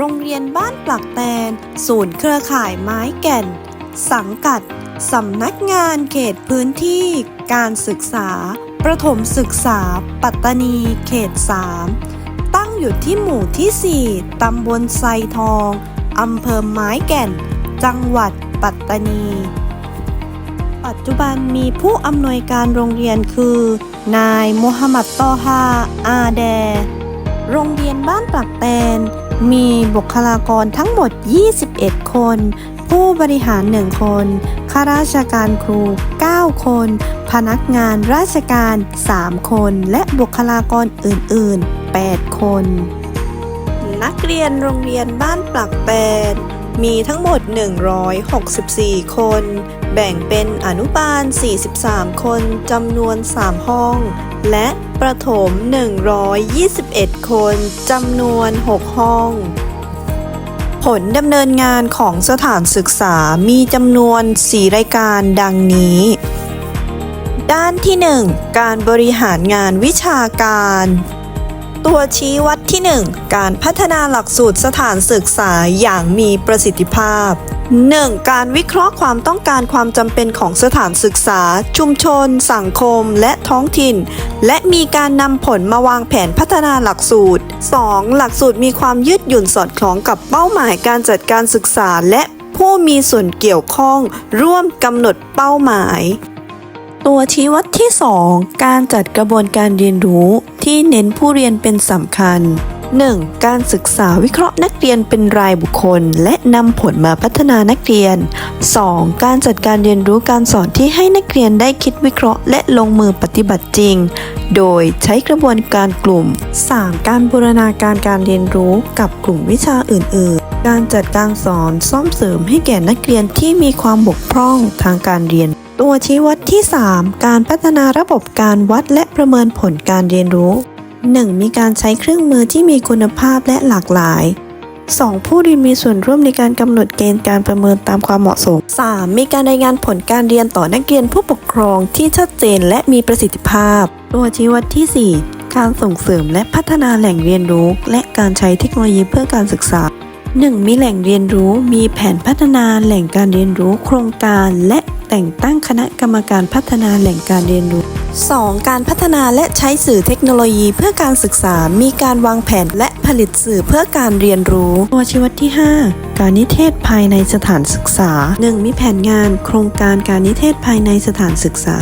โรงเรียนบ้านปลักแตน ศูนย์เครือข่ายไม้แก่น สังกัด สำนักงานเขตพื้นที่ การศึกษา ประถมศึกษา ปัตตานีเขต 3 ตั้งอยู่ที่หมู่ที่ 4 ตำบลไซทอง อำเภอไม้แก่น จังหวัดปัตตานี ปัจจุบันมีผู้อำนวยการโรงเรียนคือ นายมูฮัมหมัดตอฮาอาแด โรงเรียนบ้านปลักแตน มีบุคลากรทั้งหมด 21 คน ผู้บริหาร 1 คน ข้าราชการครู 9 คน พนักงานราชการ 3 คน และบุคลากรอื่น ๆ 8 คน นักเรียนโรงเรียนบ้านปลักแปด มีทั้งหมด 164 คน แบ่งเป็นอนุบาล 43 คนจำนวน 3 ห้อง และประถม 121 คนจำนวน 6 ห้อง ผลดำเนินงานของสถานศึกษามีจำนวน 4 รายการดังนี้ ด้านที่ 1 การบริหารงานวิชาการ ตัวชี้วัดที่ 1 การพัฒนาหลักสูตรสถานศึกษาอย่างมีประสิทธิภาพ 1. การวิเคราะห์ความต้องการความจำเป็นของสถานศึกษา ชุมชน สังคม และท้องถิ่น และมีการนำผลมาวางแผนพัฒนาหลักสูตร 2. หลักสูตรมีความยืดหยุ่นสอดคล้องกับเป้าหมายการจัดการศึกษาและผู้มีส่วนเกี่ยวข้อง ร่วมกำหนดเป้าหมาย ตัวชี้วัดที่ 2 การจัดกระบวนการเรียนรู้ที่เน้นผู้เรียนเป็นสำคัญ 1. การศึกษาวิเคราะห์นักเรียนเป็นรายบุคคล และนำผลมาพัฒนานักเรียน 2. การจัดการเรียนรู้การสอนที่ให้นักเรียนได้คิดวิเคราะห์ และลงมือปฏิบัติจริง โดยใช้กระบวนการกลุ่ม 3. การบูรณาการการเรียนรู้กับกลุ่มวิชาอื่น ๆ การจัดการสอนซ่อมเสริมให้แก่นักเรียนที่มีความบกพร่องทางการเรียน ตัวชี้วัดที่ 3 การพัฒนาระบบการวัดและประเมินผลการเรียนรู้ 1. มีการใช้เครื่องมือที่มีคุณภาพและหลากหลาย 2. ผู้เรียนมีส่วนร่วมในการกำหนดเกณฑ์การประเมินตามความเหมาะสม 3. มีการรายงานผลการเรียนต่อนักเรียนผู้ปกครองที่ชัดเจนและมีประสิทธิภาพ ตัวชี้วัดที่ 4 การส่งเสริมและพัฒนาแหล่งเรียนรู้ และการใช้เทคโนโลยีเพื่อการศึกษา 1. มีแหล่งเรียนรู้ มีแผนพัฒนาแหล่งการเรียนรู้ โครงการ และ แต่งตั้งคณะกรรมการพัฒนาแหล่งการเรียนรู้ 2. การพัฒนาและใช้สื่อเทคโนโลยีเพื่อการศึกษา มีการวางแผนและผลิตสื่อเพื่อการเรียนรู้ ตัวชี้วัดที่ 5 การนิเทศภายในสถานศึกษา 1. มีแผนงาน โครงการการนิเทศภายในสถานศึกษา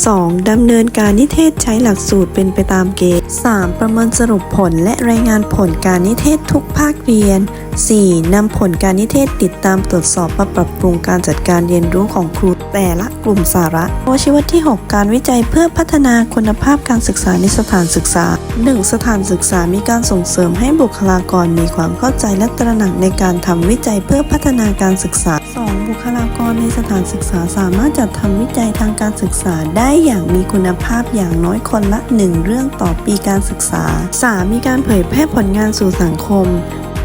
2. ดำเนินการนิเทศใช้หลักสูตรเป็นไปตามเกณฑ์ 3. ประเมินสรุปผลและรายงานผลการนิเทศทุกภาคเรียน 4. นำผลการนิเทศติดตามตรวจสอบมาปรับปรุงการจัดการเรียนรู้ของครูแต่ละกลุ่มสาระตัวชี้วัดที่ 6 การวิจัยเพื่อพัฒนาคุณภาพการศึกษาในสถานศึกษา 1. สถานศึกษามีการส่งเสริมให้บุคลากรมีความเข้าใจและตระหนักในการทำวิจัยเพื่อพัฒนาการศึกษา 2. บุคลากรในสถานศึกษาสามารถจัดทำวิจัยทางการศึกษาได้อย่างมีคุณภาพอย่างน้อยคนละ 1 เรื่องต่อปีการศึกษา 3. มีการเผยแพร่ผลงานสู่สังคม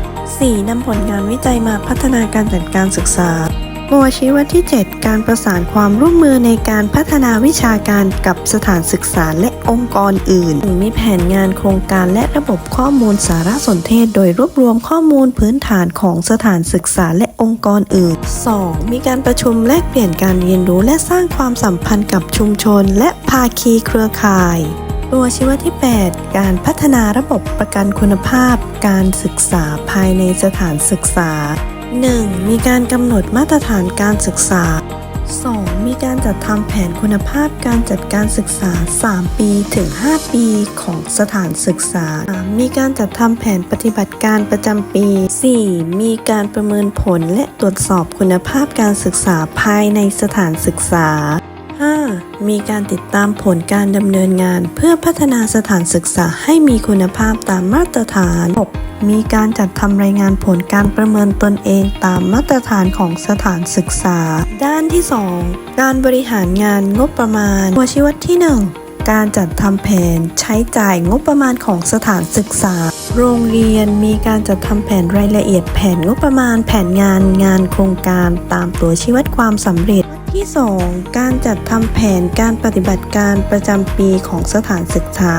4. นำผลงานวิจัยมาพัฒนาการจัดการศึกษา ตัวชี้วัดที่ 7 การประสานความร่วมมือในการพัฒนาวิชาการกับสถานศึกษาและองค์กรอื่น มีแผนงานโครงการและระบบข้อมูลสารสนเทศ โดยรวบรวมข้อมูลพื้นฐานของสถานศึกษาและองค์กรอื่น 2. มีการประชุมแลกเปลี่ยนการเรียนรู้และสร้างความสัมพันธ์กับชุมชน และภาคีเครือข่ายตัวชี้วัดที่ 8 การพัฒนาระบบประกันคุณภาพ การศึกษาภายในสถานศึกษา 1. มีการกำหนดมาตรฐานการศึกษา 2. มีการจัดทำแผนคุณภาพการจัดการศึกษา 3 ปีถึง 5 ปีของสถานศึกษา มีการจัดทำแผนปฏิบัติการประจำปี 4. มีการประเมินผลและตรวจสอบคุณภาพการศึกษาภายในสถานศึกษา 5. มีการติดตามผลการดำเนินงานเพื่อพัฒนาสถานศึกษาให้มีคุณภาพตามมาตรฐาน 6. มีการจัดทำรายงานผลการประเมินตนเองตามมาตรฐานของสถานศึกษา ด้านที่ 2 การบริหารงานงบประมาณหัวชี้วัดที่ 1การจัดทำแผนใช้จ่ายงบประมาณของสถานศึกษา โรงเรียนมีการจัดทำแผนรายละเอียดแผนงบประมาณ แผนงานงานโครงการตามตัวชี้วัดความสำเร็จ ที่ 2 การจัดทำแผนการปฏิบัติการประจำปีของสถานศึกษา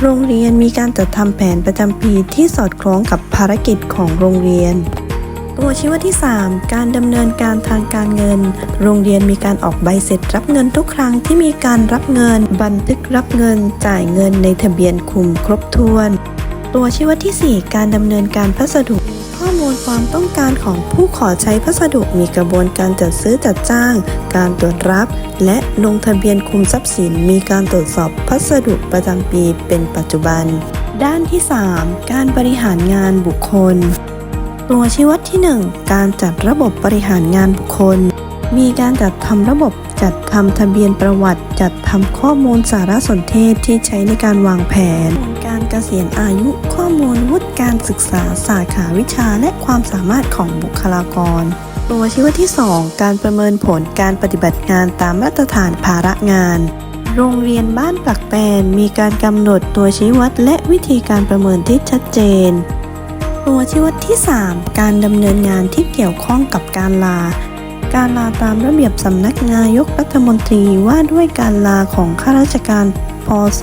โรงเรียนมีการจัดทำแผนประจำปีที่สอดคล้องกับภารกิจของโรงเรียน ตัวชี้วัดที่ 3 การดำเนินการทางการเงิน โรงเรียนมีการออกใบเสร็จรับเงินทุกครั้งที่มีการรับเงิน บันทึกรับเงิน จ่ายเงินในทะเบียนคุมครบถ้วน ตัวชี้วัดที่ 4 การดำเนินการพัสดุ ข้อมูลความต้องการของผู้ขอใช้พัสดุมีกระบวนการจัดซื้อจัดจ้าง การตรวจรับ และลงทะเบียนคุมทรัพย์สิน มีการตรวจสอบพัสดุประจำปีเป็นปัจจุบัน ด้านที่ 3 การบริหารงานบุคคล ตัวชี้วัดที่ 1 การจัดระบบบริหารงานบุคคล มีการจัดทำระบบ จัดทำทะเบียนประวัติ จัดทำข้อมูลสารสนเทศที่ใช้ในการวางแผน การเกษียณอายุ ข้อมูลวุฒิการศึกษาสาขาวิชาและความสามารถของบุคลากร ตัวชี้วัดที่ 2 การประเมินผลการปฏิบัติงานตามมาตรฐานภาระงาน โรงเรียนบ้านปักแตนมีการกำหนดตัวชี้วัดและวิธีการประเมินที่ชัดเจน ตัวชี้วัดที่ 3 การดำเนินงานที่เกี่ยวข้องกับการลา การลาตามระเบียบสำนักนายกรัฐมนตรีว่าด้วยการลาของข้าราชการ พศ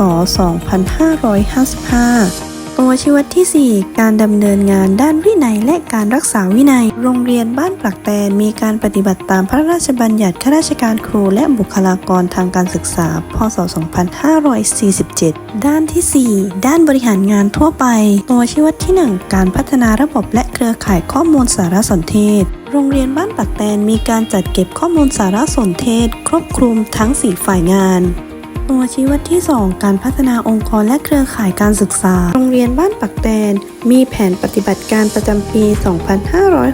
2555 ตัวชี้วัดที่ 4 การดำเนินงานด้านวินัยและการรักษาวินัย โรงเรียนบ้านปลักแตนมีการปฏิบัติตามพระราชบัญญัติข้าราชการครูและบุคลากรทางการศึกษา พศ 2547 ด้านที่ 4 ด้านบริหารงานทั่วไป ตัวชี้วัดที่ 1 การพัฒนาระบบและเครือข่ายข้อมูลสารสนเทศโรงเรียนบ้านปักแตนมีการจัดเก็บข้อมูลสารสนเทศ ครอบคลุมทั้ง 4 ฝ่ายงาน ตัวชี้วัดที่ 2 การพัฒนาองค์กรและเครือข่ายการศึกษา โรงเรียนบ้านปักแตน มีแผนปฏิบัติการประจำปี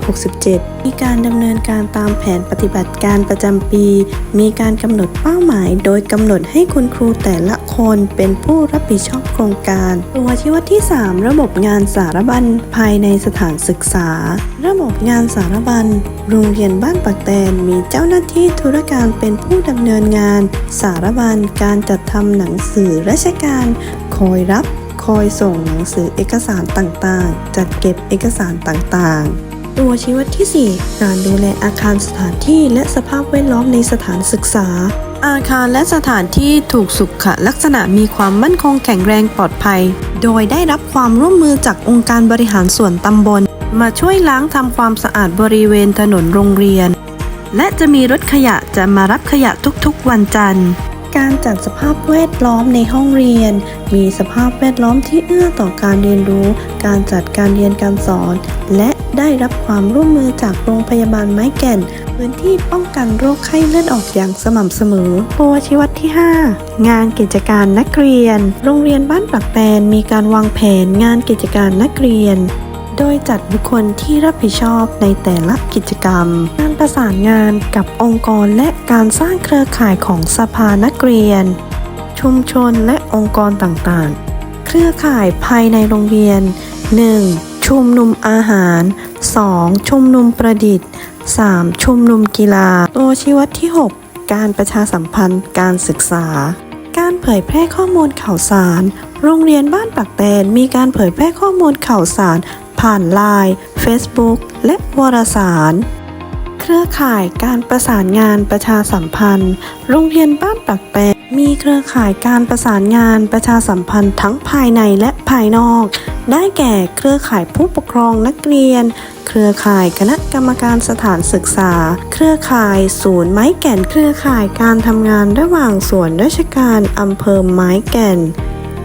2567 มีการดำเนินการตามแผนปฏิบัติการประจำปี มีการกำหนดเป้าหมาย โดยกำหนดให้คุณครูแต่ละคนเป็นผู้รับผิดชอบโครงการ ตัวชี้วัดที่ 3 ระบบงานสารบัญภายในสถานศึกษา ระบบงานสารบัญ โรงเรียนบ้านปักแตนมีเจ้าหน้าที่ธุรการเป็นผู้ดำเนินงาน สารบัญการจัดทำหนังสือราชการ คอยรับ คอยส่งหนังสือเอกสารต่างๆ จัดเก็บเอกสารต่างๆ ตัวชี้วัดที่ 4 การดูแลอาคารสถานที่และสภาพแวดล้อมในสถานศึกษา อาคารและสถานที่ถูกสุขลักษณะมีความมั่นคงแข็งแรงปลอดภัย โดยได้รับความร่วมมือจากองค์การบริหารส่วนตำบล มาช่วยล้างทำความสะอาดบริเวณถนนโรงเรียน และจะมีรถขยะจะมารับขยะทุกๆวันจันทร์ การจัดสภาพแวดล้อมในห้องเรียน มีสภาพแวดล้อมที่เอื้อต่อการเรียนรู้ การจัดการเรียนการสอน และได้รับความร่วมมือจากโรงพยาบาลไม้แก่น พื้นที่ป้องกันโรคไข้เลือดออกอย่างสม่ำเสมอ ตัวชี้วัดที่ 5 งานกิจการนักเรียน โรงเรียนบ้านปักแตนมีการวางแผนงานกิจการนักเรียน โดยจัดบุคคลที่รับผิดชอบในแต่ละกิจกรรม การประสานงานกับองค์กรและการสร้างเครือข่ายของสภานักเรียน ชุมชนและองค์กรต่างๆ เครือข่ายภายในโรงเรียน 1. ชุมนุมอาหาร 2. ชุมนุมประดิษฐ์ 3. ชุมนุมกีฬา ตัวชี้วัดที่ 6 การประชาสัมพันธ์การศึกษา การเผยแพร่ข้อมูลข่าวสาร โรงเรียนบ้านปักแตนมีการเผยแพร่ข้อมูลข่าวสาร ผ่านไลน์ Facebook และวารสาร เครือข่ายการประสานงานประชาสัมพันธ์ โรงเรียนบ้านปักแปรมีเครือข่ายการประสานงานประชาสัมพันธ์ทั้งภายในและภายนอก ได้แก่เครือข่ายผู้ปกครองนักเรียน เครือข่ายคณะกรรมการสถานศึกษา เครือข่ายศูนย์ไม้แก่น เครือข่ายการทำงานระหว่างส่วนราชการอำเภอไม้แก่น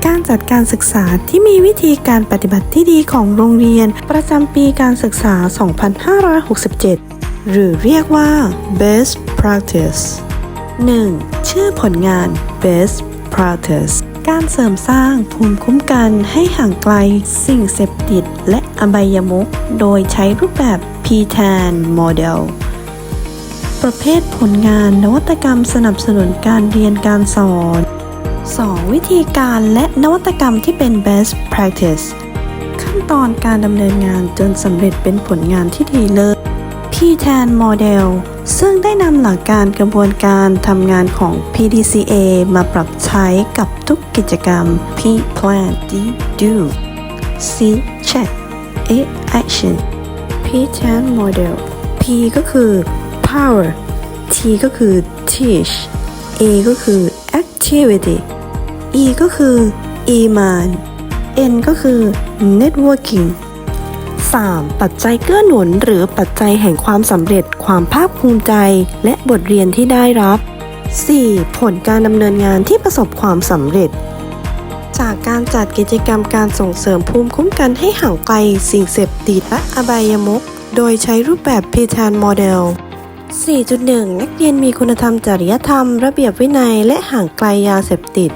การจัดการศึกษาที่มีวิธีการปฏิบัติที่ดีของโรงเรียน ประจำปีการศึกษา 2567 หรือเรียกว่า best practice 1. ชื่อผลงาน best practice การเสริมสร้างภูมิคุ้มกันให้ห่างไกลสิ่งเสพติดและอบายมุขโดยใช้รูปแบบ P10 Model ประเภทผลงานนวัตกรรมสนับสนุนการเรียนการสอน 2. วิธีการและนวัตกรรมที่เป็น best practice ขั้นตอนการดำเนินงานจนสำเร็จเป็นผลงานที่ดีเลิศ P10 Model ซึ่งได้นำหลักการกระบวนการทำงานของ PDCA มาปรับใช้กับทุกกิจกรรม P Plan D Do C Check A Action P10 Model P ก็คือ Power T ก็คือ teach A ก็คือ activity E ก็คือ iman N ก็คือ networking 3. ปัจจัยเกื้อหนุนหรือปัจจัยแห่งความสำเร็จ ความภาคภูมิใจ และบทเรียนที่ได้รับ 4. ผลการดำเนินงานที่ประสบความสำเร็จ จากการจัดกิจกรรมการส่งเสริมภูมิคุ้มกันให้ห่างไกลสิ่งเสพติดและอบายมุขโดยใช้รูปแบบ p ีทานโมเดล4.1 นักเรียนมีคุณธรรมจริยธรรม ระเบียบวินัย และห่างไกลยาเสพติด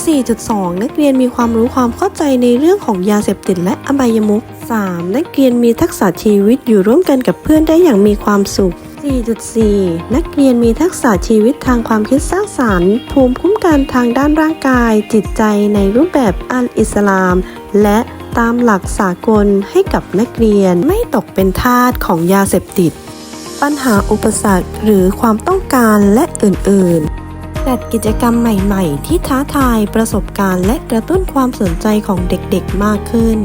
4.2 นักเรียนมีความรู้ความเข้าใจในเรื่องของยาเสพติดและอบายมุข 3. นักเรียนมีทักษะชีวิตอยู่ร่วมกันกับเพื่อนได้อย่างมีความสุข 4.4 นักเรียนมีทักษะชีวิตทางความคิดสร้างสรรค์ ภูมิคุ้มกันทางด้านร่างกาย จิตใจในรูปแบบอัลอิสลาม และตามหลักสากลให้กับนักเรียนไม่ตกเป็นทาสของยาเสพติด ปัญหาอุปสรรคหรือความต้องการและอื่น ๆ จัดกิจกรรมใหม่ ๆ ที่ท้าทายประสบการณ์และกระตุ้นความสนใจของเด็กๆมากขึ้น